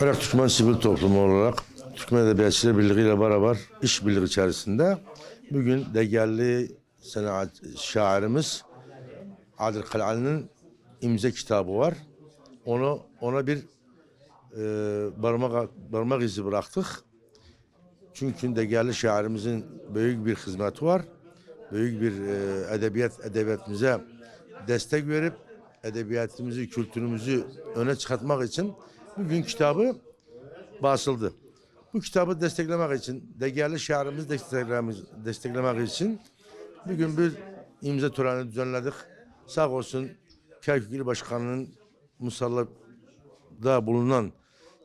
Irak Türkmen Sivil Toplumu olarak Türkmen Edebiyatçılar Birliği ile beraber işbirliği içerisinde bugün değerli sanat şairimiz Adil Kalali'nin imza kitabı var. Onu ona bir e, parmak parmak izi bıraktık. Çünkü değerli şairimizin büyük bir hizmeti var. Büyük bir e, edebiyat edebiyatımıza destek verip edebiyatımızı, kültürümüzü öne çıkartmak için bugün kitabı basıldı. Bu kitabı desteklemek için, değerli şairimizi desteklemek, desteklemek için bugün bir imza töreni düzenledik. Sağ olsun Kerkük Başkanı'nın musallada bulunan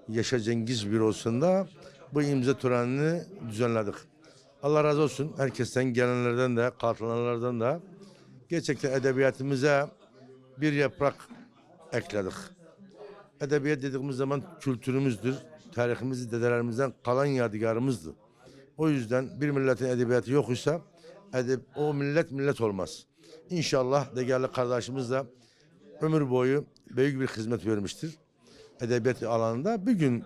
Yaşa Cengiz Bürosu'nda bu imza törenini düzenledik. Allah razı olsun herkesten gelenlerden de katılanlardan da gerçekten edebiyatımıza bir yaprak ekledik. Edebiyat dediğimiz zaman kültürümüzdür. Tarihimiz dedelerimizden kalan yadigarımızdı. O yüzden bir milletin edebiyatı yok ise edeb o millet millet olmaz. İnşallah değerli kardeşimiz de ömür boyu büyük bir hizmet vermiştir. Edebiyat alanında bir gün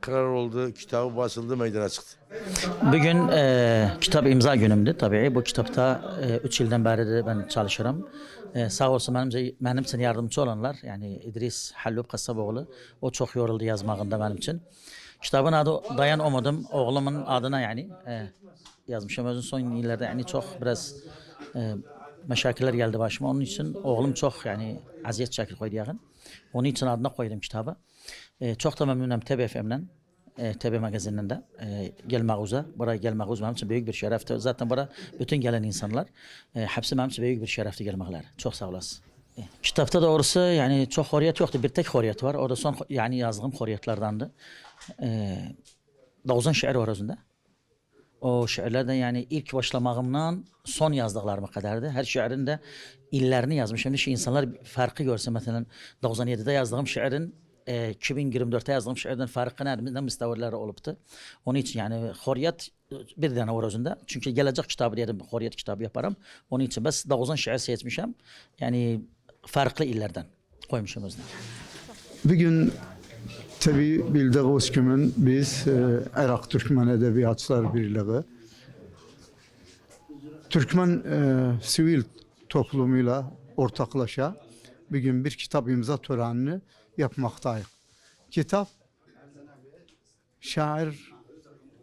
karar oldu, kitabı basıldı, meydana çıktı. Bugün e, kitap imza günümdü tabii. Bu kitapta 3 yıldan beri de ben çalışırım. E, sağ olsun benim, benim için yardımcı olanlar yani İdris Hallub Kasaboğlu. O çok yoruldu yazmağında benim için. Kitabın adı Dayan Umudum. Oğlumun adına yani e, yazmışım. Özün son yıllarda yani çok biraz e, meşakiller geldi başıma. Onun için oğlum çok yani aziyet çekir koydu yakın. Onun için adına koydum kitabı. E, çok da memnunum TB FM'den. E, TB magazininde e, gelmağuza. Buraya gelmağuz benim için büyük bir şerefti. Zaten buraya bütün gelen insanlar e, hepsi benim için büyük bir şerefti gelmekler. Çok sağ olasın. E, Kitapta doğrusu yani çok horiyet yoktu. Bir tek horiyet var. O da son yani yazdığım horiyetlerdandı. E, 90 şiir var özünde. O şiirlerden yani ilk başlamağımdan son yazdıklarıma kadardı. Her şiirin de illerini yazmışım. Şimdi insanlar farkı görse mesela 97'de yazdığım şiirin e, 2024'te yazdığım şiirden farkı ne, ne müstevileri oluptu. Onun için yani horiyet bir tane var özünde. Çünkü gelecek kitabı diyelim horiyet kitabı yaparım. Onun için bes 90 şiir seçmişim. Yani farklı illerden koymuşum özünde. Bugün tabi bildiğiniz gibi biz e, Irak Türkmen Edebiyatçılar Birliği Türkmen e, sivil toplumuyla ortaklaşa bugün bir kitap imza törenini yapmaktayız. Kitap şair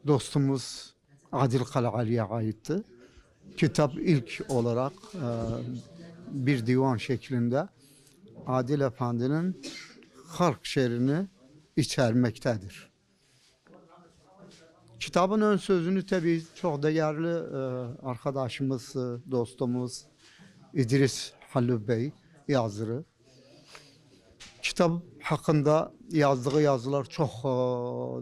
dostumuz Adil Kalali'ye aitti. Kitap ilk olarak e, bir divan şeklinde Adil Efendi'nin halk şiirini içermektedir. Kitabın ön sözünü tabii çok değerli e, arkadaşımız, e, dostumuz İdris Halil Bey yazırı. Kitap hakkında yazdığı yazılar çok e,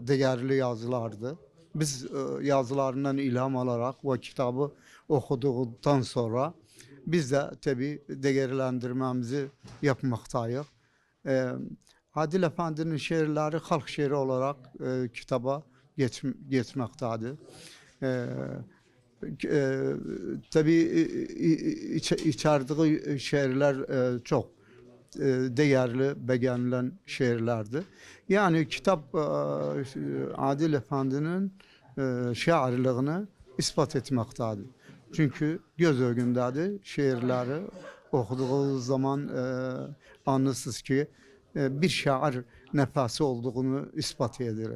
değerli yazılardı. Biz e, yazılarından ilham alarak ve kitabı okuduktan sonra biz de tabii değerlendirmemizi yapmaktayız. E, Adil Efendi'nin şiirleri halk şiiri olarak kitaba geç, geçmektedir. E, e, tabii e, iç, içerdiği şiirler e, çok e, değerli, beğenilen şiirlerdi. Yani kitap e, Adil Efendi'nin e, şairliğini ispat etmektedir. Çünkü göz önündedir şiirleri okuduğunuz zaman e, anlıyorsunuz ki e, bir şair nefesi olduğunu ispat eder.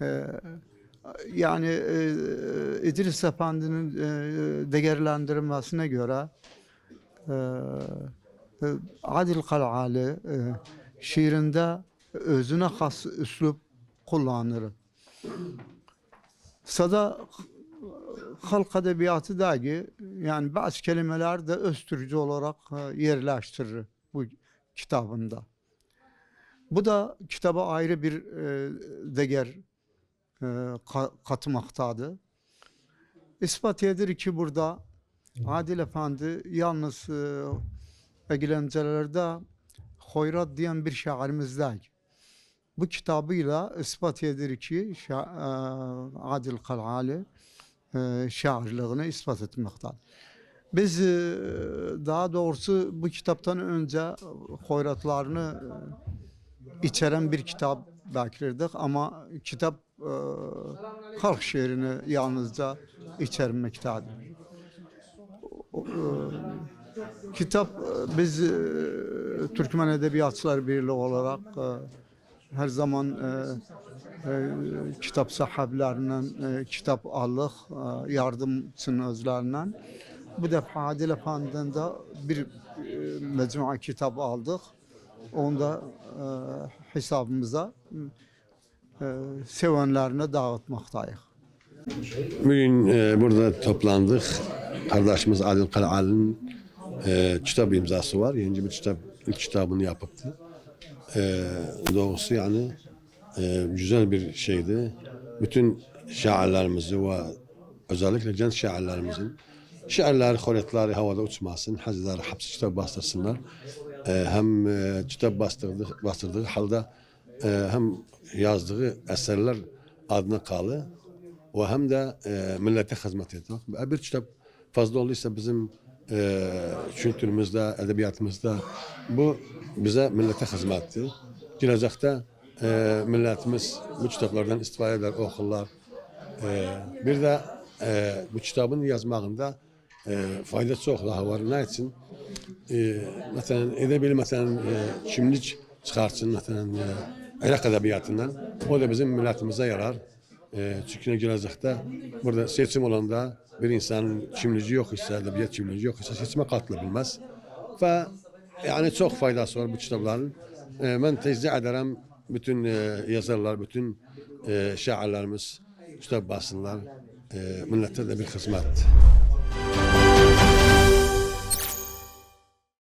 E, yani e, İdris Efendi'nin e, değerlendirmesine göre e, e, Adil Kalali e, şiirinde özüne has üslup kullanır. Sada halk edebiyatı da ki yani bazı kelimeler de öztürücü olarak e, yerleştirir bu kitabında. Bu da kitaba ayrı bir e, değer e, ka- katmaktadır. İspat edir ki burada Adil Efendi yalnız e, eğlencelerde Hoyrat diyen bir şairimiz değil. Bu kitabıyla ispat edir ki e, Adil Kalali e, şairliğini ispat etmektedir. Biz e, daha doğrusu bu kitaptan önce hoyratlarını içeren bir kitap beklerdik ama kitap e, halk şiirini yalnızca içermektedir. E, kitap e, biz e, Türkmen Edebiyatçılar Birliği olarak e, her zaman e, e, kitap sahiplerinden e, kitap aldık, e, yardımcının özlerinden. Bu defa Adil Efendi'den de bir e, mecmua kitap aldık. Onu da e, hesabımıza sevenlerine dağıtmaktayız. Bugün e, burada toplandık. Kardeşimiz Adil Kalali'nin e, kitap imzası var. Yeni bir kitap, kitabını yapıptı. E, doğrusu yani e, güzel bir şeydi. Bütün şairlerimizi ve özellikle genç şairlerimizin şiirleri, horetleri havada uçmasın, hazileri hapsi kitap bastırsınlar. E, hem e, kitap bastırdığı, bastırdığı halde e, hem yazdığı eserler adına kalı ve hem de e, millete hizmet etmek. Bir kitap fazla olduysa bizim e, kültürümüzde, edebiyatımızda bu bize millete hizmetti. Gelecekte e, milletimiz bu kitaplardan istifade eder, okurlar. E, bir de e, bu kitabın yazmağında e, fayda çok daha var. Ne için? E, mesela edebilir mesela e, kimlik çıkartsın mesela e, Irak edebiyatından. O da bizim milletimize yarar. E, çünkü gelecekte burada seçim olanda bir insanın kimliği yok ise, edebiyat kimliği yok ise seçime katılabilmez. Ve yani çok faydası var bu kitapların. E, ben tezcih ederim bütün e, yazarlar, bütün e, şairlerimiz kitap basınlar. E, millete de bir hizmet.